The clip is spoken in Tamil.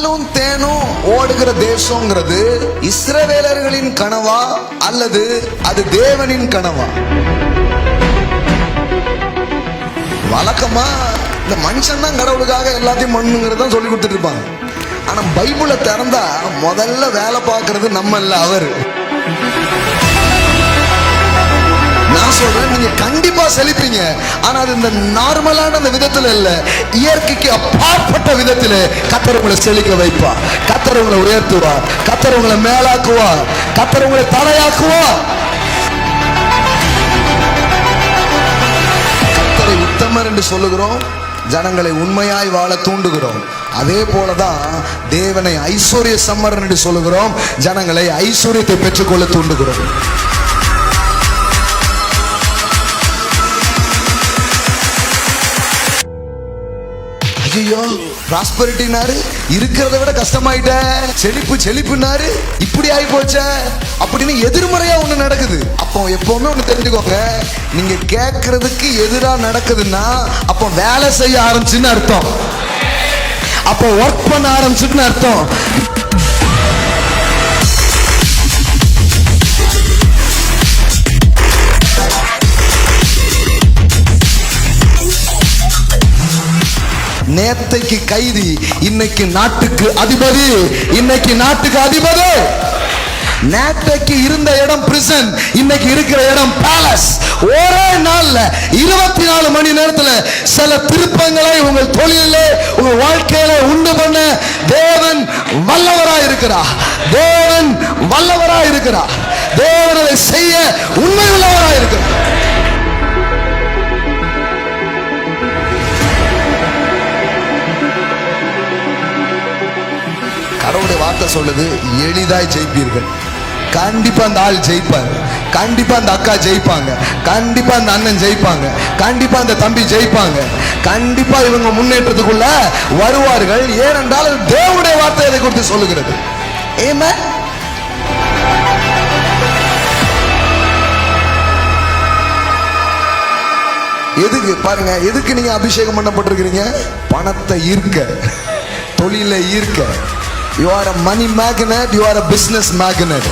பாலும் தேனும் ஓடுகிற தேசங்கிறது இஸ்ரவேலர்களின் கனவா அல்லது அது தேவனின் கனவா? வழக்கமா இந்த மனுஷன் தான் கடவுளுக்காக எல்லாத்தையும் பண்ணுங்கிறத தான் சொல்லி கொடுத்துட்டு இருப்பாங்க ஆனா பைபிளை திறந்தா முதல்ல வேலை பார்க்கறது நம்ம இல்ல அவர். நான் சொல்றேன் நீங்க கண்டிப்பா செழிப்பீங்க ஆனா அது இந்த நார்மலான அந்த விதத்துல இல்ல. இயற்கைக்கு அப்பாற்பட்ட விதத்துல கத்தர் உங்களை செழிக்க வைப்பா. கத்தர் உங்களை உயர்த்துவா. கத்தர் உங்களை மேலாக்குவா. கத்தர் உங்களை தலையாக்குவா. கத்தரை உத்தமர் என்று சொல்லுகிறோம். ஜனங்களை உண்மையாய் வாழ தூண்டுகிறோம். அதே போலதான் தேவனை ஐஸ்வர்ய சம்மர் என்று சொல்லுகிறோம். ஜனங்களை ஐஸ்வர்யத்தை பெற்றுக்கொள்ள தூண்டுகிறோம். ஐயோ ப்ராஸ்பரிட்டினாரு இருக்கிறத விட கஷ்டமாயிட்ட. செழிப்பு செழிப்புனாரு. இப்படி ஆகி போச்ச அப்படின்னு எதிர்மறையா ஒண்ணு நடக்குது. அப்போ எப்பவுமே ஒண்ணு தெரிஞ்சுக்கோங்க. நீங்க கேட்கறதுக்கு எதிரா நடக்குதுன்னா அப்போ வேலை செய்ய ஆரம்பிச்சுன்னு அர்த்தம். அப்போ ஒர்க் பண்ண ஆரம்பிச்சுன்னு அர்த்தம். நேத்தைக்கு கைதி இன்னைக்கு நாட்டுக்கு அதிபதி இன்னைக்கு நாட்டுக்கு அதிபதி. நேற்றைக்கு இருந்த இடம் பிரிசன் இன்னைக்கு இருக்கிற இடம் பேலஸ் ஒரே நாள்ல இருபத்தி நாலு மணி நேரத்துல சில திருப்பங்களை உங்கள் தொழிலே உங்க வாழ்க்கையில உண்டு பண்ண தேவன் வல்லவரா இருக்கிறா தேவன் வல்லவரா இருக்கிறா தேவன் அதை செய்ய உண்மை உள்ளவரா இருக்கிறார். கடவுளுடைய வார்த்தை சொல்லுது எளிதாய் ஜெயிப்பீர்கள். கண்டிப்பா அந்த ஆள் ஜெயிப்பார். கண்டிப்பா அந்த அக்கா ஜெயிப்பாங்க. கண்டிப்பா அந்த அண்ணன் ஜெயிப்பாங்க. கண்டிப்பா அந்த தம்பி ஜெயிப்பாங்க. கண்டிப்பா இவங்க முன்னேற்றத்துக்குள்ள வருவார்கள். ஏனென்றால் தேவனுடைய வார்த்தை அதை குறித்து சொல்லுகிறது? ஏமே எதுக்கு பாருங்க எதுக்கு நீங்க அபிஷேகம் பண்ணப்பட்டிருக்கிறீங்க? பணத்தை ஈர்க்க. தொழிலை ஈர்க்க. You are a money magnet, you are a business magnet.